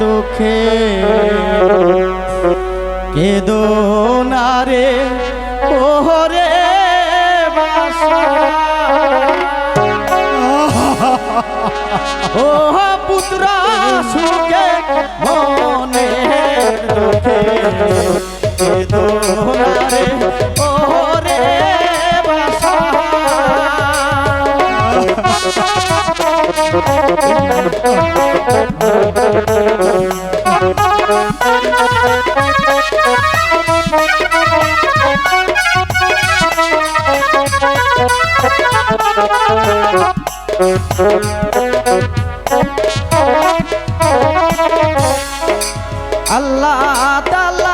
দুঃখে কেদো না রে। ওহরে ওহ পুত্র মনে দুঃখে কেদো আল্লাহ তালা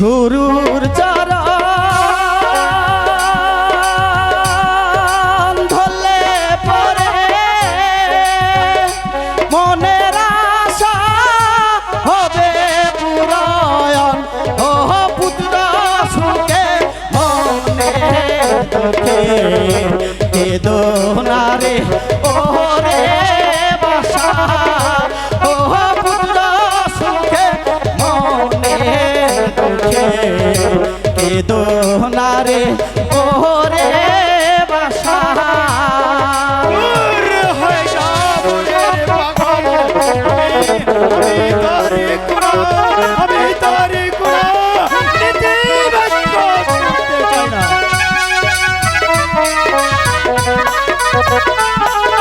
গুরুর চরণ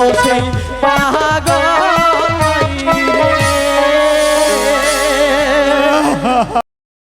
Okay.